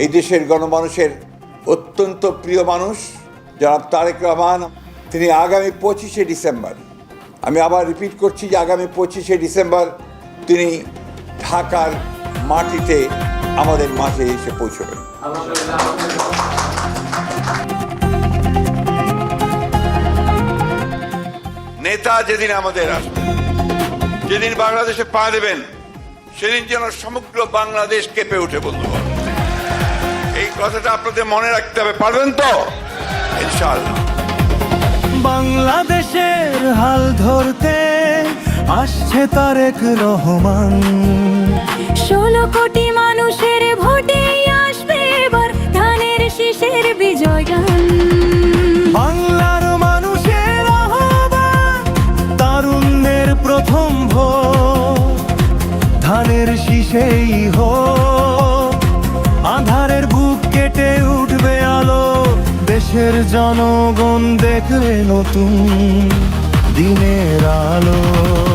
এই দেশের গণমানুষের অত্যন্ত প্রিয় মানুষ, জনাব তারেক রহমান, তিনি আগামী পঁচিশে ডিসেম্বর। আমি আবার রিপিট করছি যে আগামী পঁচিশে ডিসেম্বর তিনি ঢাকার মাটিতে আমাদের মাঝে এসে পৌঁছবেন। নেতা যেদিন আমাদের আসবে, যেদিন বাংলাদেশে পা দেবেন, সেদিন যেন সমগ্র বাংলাদেশ কেঁপে উঠে বন্ধু কথাটা আপনাদের মনে রাখতে হবে পারবেন তো? ইনশাআল্লাহ। বাংলাদেশের হাল ধরতে আসছে তারেক রহমান। ষোলো কোটি মানুষের ভোটে আসবে এবার ধানের শীষের বিজয় গান। বাংলার মানুষের আহ্বান তারুণ্যের প্রথম ভোট। ধানের শীষেই হোক। জনগণ দেখবে নতুন দিনের আলো।